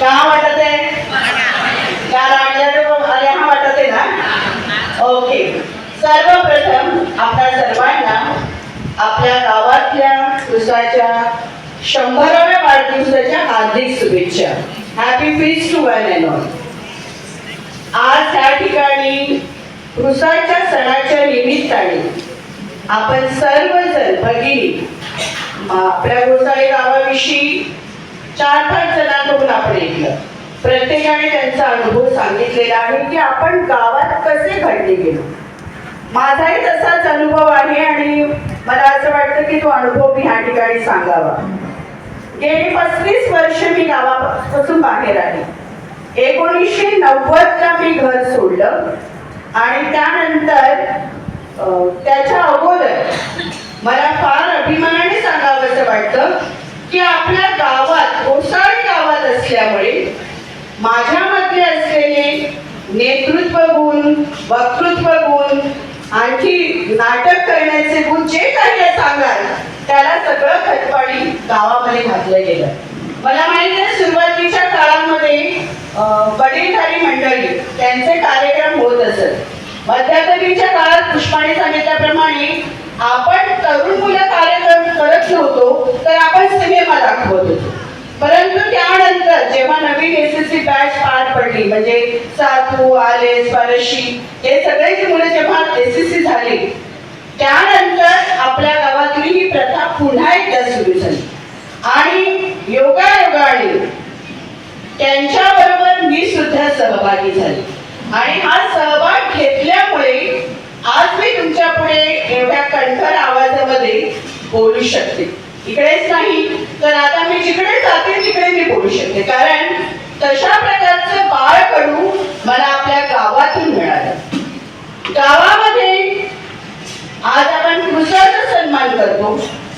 का वाटत आहे? का हा वाटत आहे ना? ओके सर्वप्रथम आपल्या सर्वांना आपल्या गावातल्या उसाच्या शंभराव्या वाढदिवसाच्या हार्दिक शुभेच्छा. Happy feast to one and all आज त्या ठिकाणी उसाच्या सणाच्या निमित्ताने आपण सर्वजण भगिनी आपल्या गोसाळे गावाविषयी चार पाच जणांकडून आपण ऐकलं. प्रत्येकाने त्यांचा अनुभव सांगितलेला आहे की आपण गावात कसे घडले गेलो. माझाही तसाच अनुभव आहे आणि मला असं वाटतं की तो अनुभव मी ह्या ठिकाणी सांगावा. गेली पस्तीस वर्ष मी गावापासून बाहेर आहे एकोणीसशे नव्वदला मी घर सोडलं आणि त्यानंतर त्याच्या अगोदर मला फार अभिमानाने सांगावंसं वाटतं की आपल्या गाव ओसाळी गावात असल्यामुळे माझ्यामध्ये असलेले नेतृत्व गुण वक्तृत्व गुण आणखी नाटक करण्याचे गुण जे काही सांगाल त्याला सगळं खतपाडी गावामध्ये घातलं गेलं. मला माहिती आहे सुरुवातीच्या काळामध्ये वडीलधारी मंडळी त्यांचे कार्यक्रम होत असत. मध्यंतरीच्या काळात पुष्पाने सांगितल्याप्रमाणे आपण तरुण मुलं कार्यक्रम करत नव्हतो तर आपण सिनेमा दाखवत होतो परंतु त्यानंतर जेव्हा दुसरी बॅच पार पडली. म्हणजे सातू आले स्वरशी हे सगळेच मुलं जेव्हा एस एस सी झाली त्यानंतर आपल्या गावातली ही प्रथा पुन्हा एकदा सुरू झाली. आणि योगायोगाने त्यांच्याबरोबर मी सुद्धा सहभागी झाले. आणि हा सहभाग घेतल्यामुळे आज मी तुमच्यापुढे एवढ्या कणखर आवाजामध्ये बोलू शकते. इकडेच नाही तर आता मी जिकडे जाते तिकडे मी बोलू शकते. कारण तशा प्रकारचं बाळ कडू मला आपल्या गावातून मिळालं. गावामध्ये आज आपण कृषाचा सन्मान करतो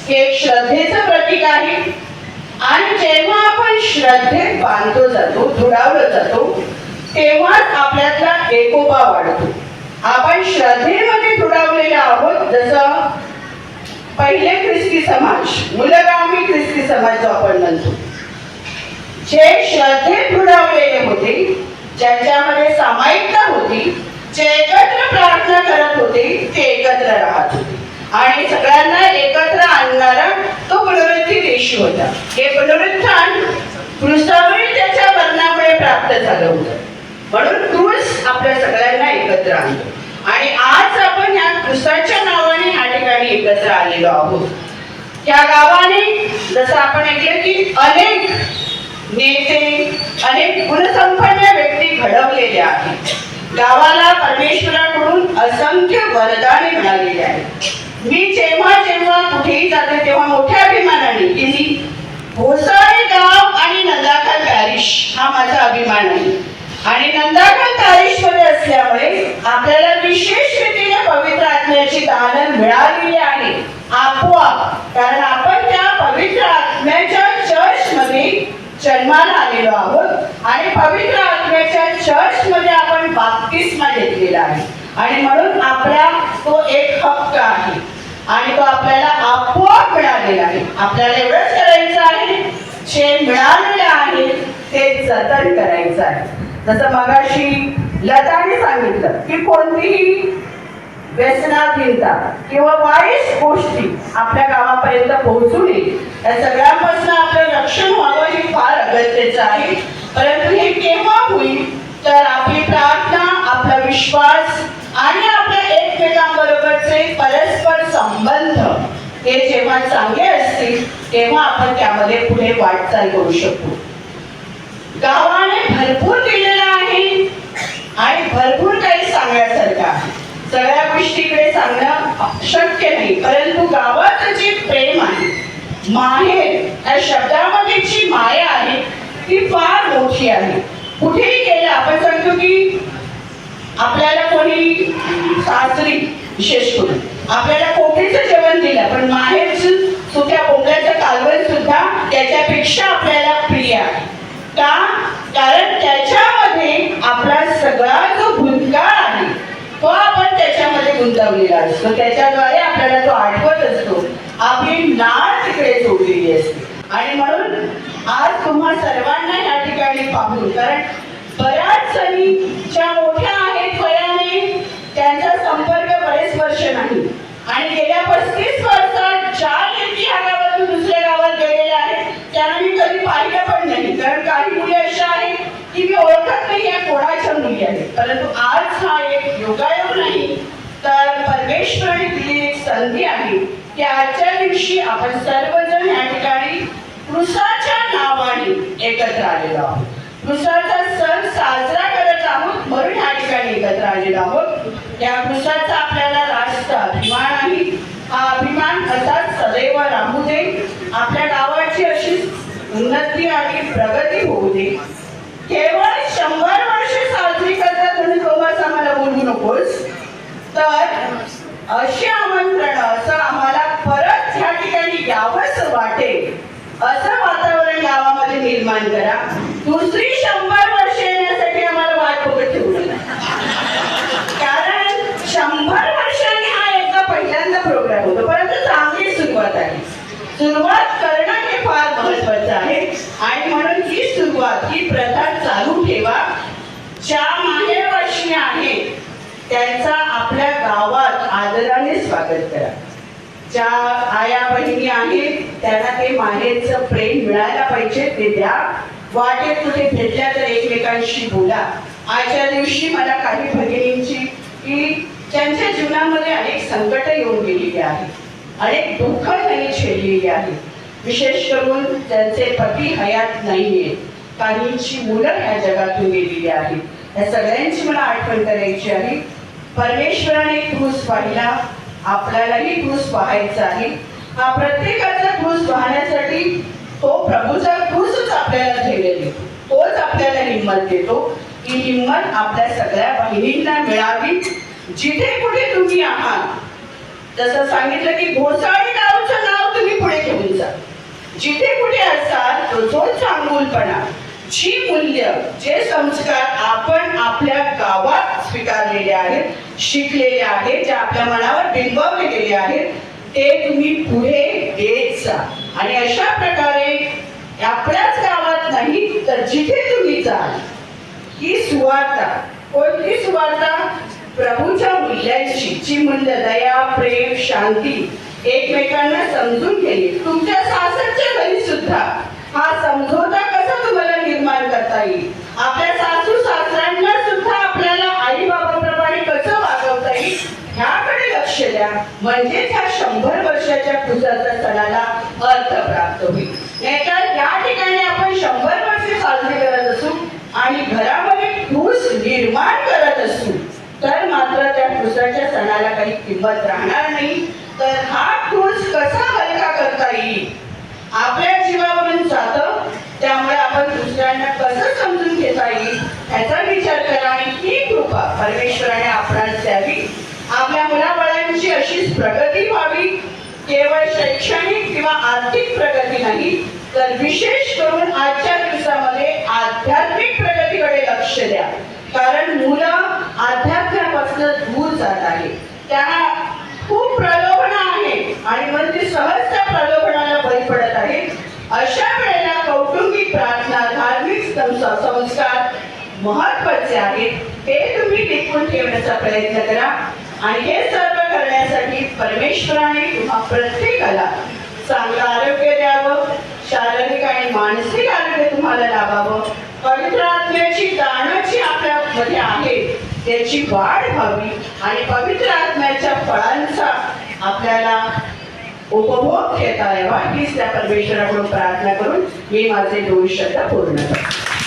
हे एक श्रद्धेचं प्रतीक आहे. आणि जेव्हा आपण श्रद्धेत बांधतो जातो धुडावलं जातो तेव्हाच आपल्यातला एकोपा वाढतो. आपण श्रद्धेमध्ये धुडावलेले आहोत जसं पहिले ख्रिस्ती समाज मुलगामी ख्रिस्ती समाज जो आपण म्हणतो. जे श्रद्धेत दृढवलेले होते ज्यांच्यामध्ये सामायिकता होती जे एकत्र प्रार्थना करत होते ते एकत्र राहत होते. आणि सगळ्यांना एकत्र आणणारा तो पुनरुत्थित येशू होता. हे पुनरुत्थान क्रुसावरील त्याच्या वर्णामुळे प्राप्त झालं होतं. म्हणून क्रूस आपल्या सगळ्यांना एकत्र आणतो. आणि आज आपण या क्रुसाच्या नावाने या ठिकाणी एकत्र आलेलो आहोत. या गावाने जसं आपण ऐकलं की अनेक नेते अनेक गुणसंपन्न व्यक्ती घडवलेल्या आहेत. गावाला परमेश्वराकडून असंख्य वरदाने मिळालेली आहेत. मी जेव्हा जेव्हा कुठेही जाते तेव्हा मोठ्या अभिमानाने की मी भोसाळे गाव आणि नंदाखाल पॅरिश हा माझा अभिमान आहे. आणि नंदाखाल पॅरिशमध्ये असल्यामुळे आपल्याला विशेष रीतीने पवित्र आत्म्याची दालन मिळालेली आहे. आपोआप. कारण आपण त्या पवित्र आत्म्याच्या जन्माला आलेलो आहोत आणि पवित्र आत्म्याच्या चर्च मध्ये आपण बाप्तिस्मा घेतलेला आहे. आणि म्हणून आपला तो एक हक्क आहे. आणि तो आपल्याला आपोआप मिळालेला आहे. आपल्याला एवढंच करायचं आहे. जे मिळालेलं आहे ते जतन करायचं आहे. जसं मगाशी लताने सांगितलं की कोणतीही व्यसनाधीनता किंवा वाईट गोष्टी आपल्या गावापर्यंत पोहोचू नये. या सगळ्यांपासून आपलं रक्षण व्हावं हे फार अगत्याचं आहे. परंतु हे केव्हा होईल? तर आपली प्रार्थना आपला विश्वास आणि आपल्या एकमेकांबरोबरचे परस्पर संबंध हे जेव्हा चांगले असतील तेव्हा आपण त्यामध्ये पुढे वाटचाल करू शकतो गावाने भरपूर केलेलं आहे आणि भरपूर काही सांगण्यासारखं आहे. सगळ्या गोष्टीकडे सांगणं शक्य नाही. परंतु गावात जे प्रेम आहे माहेर या शब्दामध्ये जी माया आहे ती फार मोठी आहे. कुठेही गेलं आपण सांगतो की आपल्याला कोणी सासरी विशेष करून आपल्याला कोंबडीचं जेवण दिलं पण माहेरचं सुक्या कोंबड्याचं कालवण सुद्धा त्याच्यापेक्षा आपल्याला प्रिय आहे. का? कारण त्याच्यामध्ये आपला सगळा जो भूतकाळ आहे तो आपण त्याच्यामध्ये गुंतवलेला असतो. त्याच्याद्वारे आपल्याला तो आठवत असतो. आपली नाळ तिकडे जोडलेली असते. आणि म्हणून आज तुम्हा सर्वांना या ठिकाणी पाहून कारण बऱ्याच जणी ज्या मोठ्या आहेत वयाने त्यांचा संपर्क बरेच वर्ष नाही. आणि गेल्या पस्तीस वर्षात ज्या व्यक्ती ह्या गावातून दुसऱ्या गावात गेलेल्या आहेत त्यांना मी कधी पाहिलं पण नाही. कारण काही मुली अशा आहेत की मी ओळखत नाही या कोणाच्या मुली आहेत. परंतु आज हा एक योगायोग नाही. तर परमेश्वराने दिलेली एक संधी आहे की आजच्या दिवशी आपण सर्वजण या ठिकाणी कृषाच्या नावाने एकत्र आलेलो आहोत. कृषाचा सण साजरा करत आहोत म्हणून या ठिकाणी एकत्र आलेलो आहोत. या कृषाचा आपल्याला राष्ट्र अभिमान आहे. हा अभिमान असाच सदैव राहू दे. आपल्या गावाची अशी उन्नती आणि प्रगती होऊ दे. केवळ शंभर वर्षे साजरी करतात म्हणून थोमास आम्हाला बोलू नकोस. अशी आमंत्रण असं आम्हाला परत ह्या ठिकाणी यावंच वाटेल. असं वातावरण गावामध्ये निर्माण करा. दुसरी शंभर वर्ष येण्यासाठी आम्हाला वाट बघत ठेवू कारण शंभर वर्षांनी हा एकदा पहिल्यांदा प्रोग्राम होतो. परंतु चांगली सुरुवात आहे. सुरुवात करणं हे फार महत्वाचं आहे. आणि म्हणून ही सुरुवात ही प्रथा चालू ठेवा. ज्या माहेरवाशी आहेत त्यांचा आपल्या गावात आदराने स्वागत करा. ज्या आया बहिणी आहेत त्यांना ते माहेरचं प्रेम मिळायला पाहिजे ते द्या. वाटेत कुठे भेटल्या तर एकमेकांशी बोला. आजच्या दिवशी मला काही भगिनींची की त्यांच्या जीवनामध्ये अनेक संकट येऊन गेलेली आहेत. अनेक दुःख त्यांनी छेडलेली आहेत. विशेष करून त्यांचे पती हयात नाहीये. काहींची मुलं या जगातून गेलेली आहेत. या सगळ्यांची मला आठवण करायची आहे. परमेश्वराने क्रूस पाहिला आपल्यालाही क्रूस पाहायचा आहे. हा प्रत्येकाचा क्रूस पाहण्यासाठी तो प्रभूचा क्रूसच आपल्याला धैर्य देतो तोच आपल्याला हिंमत देतो. ही हिंमत आपल्या सगळ्या बहिणींना मिळावी. जिथे कुठे तुम्ही आहात जसं सांगितलं की घोसाळी नावचं नाव तुम्ही पुढे घेऊन जा. जिथे कुठे असाल तो जो चांगुलपणा जी मूल्य जे संस्कार आपण आपल्या गावात स्वीकारलेले आहेत शिकलेले आहेत जे आपल्या मनावर बिंबवले गेले आहेत ते तुम्ही पुढे घेत जा आणि अशा प्रकारे आपल्याच गावात नाही तर जिथे तुम्ही जाल ही सुवार्ता कोणती सुवार्ता? प्रभूच्या मूल्यांची जी मूल्य दया प्रेम शांती एकमेकांना समजून घेणे. तुमच्या सासरच्या घरी सुद्धा हा समझोता कसा तुम्हाला निर्माण करता येईल? आपल्या सासू सासऱ्यांना सुद्धा आपल्याला आई बाबाप्रमाणे कसं वागवता येईल वर्षाच्या म्हणजे त्या शंभर वर्षाच्या पूजाचा सणाला अर्थ प्राप्त होईल. नाहीतर या ठिकाणी आपण शंभर वर्ष साजरी करत असू आणि घरामध्ये ठूस निर्माण करत असू तर मात्र त्या क्रूसाच्या सणाला काही किंमत राहणार नाही. तर हा ठूस कसा हलका करता येईल? आपल्या जीवावरून जातं. त्यामुळे आपण दुसऱ्यांना कसं समजून घेता येईल? ह्याचा विचार करा आणि ही कृपा परमेश्वराने आपणास द्यावी आपल्या मुलाबाळांची अशीच प्रगती व्हावी केवळ शैक्षणिक किंवा आर्थिक प्रगती नाही तर विशेष करून आजच्या दिवसामध्ये आध्यात्मिक प्रगतीकडे लक्ष द्या. कारण मुलं अध्यात्मापासून दूर जात आहे. त्यांना खूप प्रलोभन आहे आणि मग ते सहज त्या प्रलोभनाला बळी पडत आहे. अशा वेळेला कौटुंबिक प्रार्थना धार्मिक संस- संस्कार महत्त्वाचे आहेत. ते तुम्ही टिकवून ठेवण्याचा प्रयत्न करा. आणि हे सर्व करण्यासाठी परमेश्वराने तुम्हा प्रत्येकाला चांगलं आरोग्य द्यावं शारीरिक आणि मानसिक आरोग्य तुम्हाला लाभावं. पवित्र आत्म्याची दानं जी आपल्यामध्ये आहे. त्याची वाढ व्हावी आणि पवित्र आत्म्याच्या फळांचा आपल्याला उपभोग घेता यावा हीच त्या परमेश्वराकडून प्रार्थना करून मी माझे दोन शब्द पूर्ण करतो.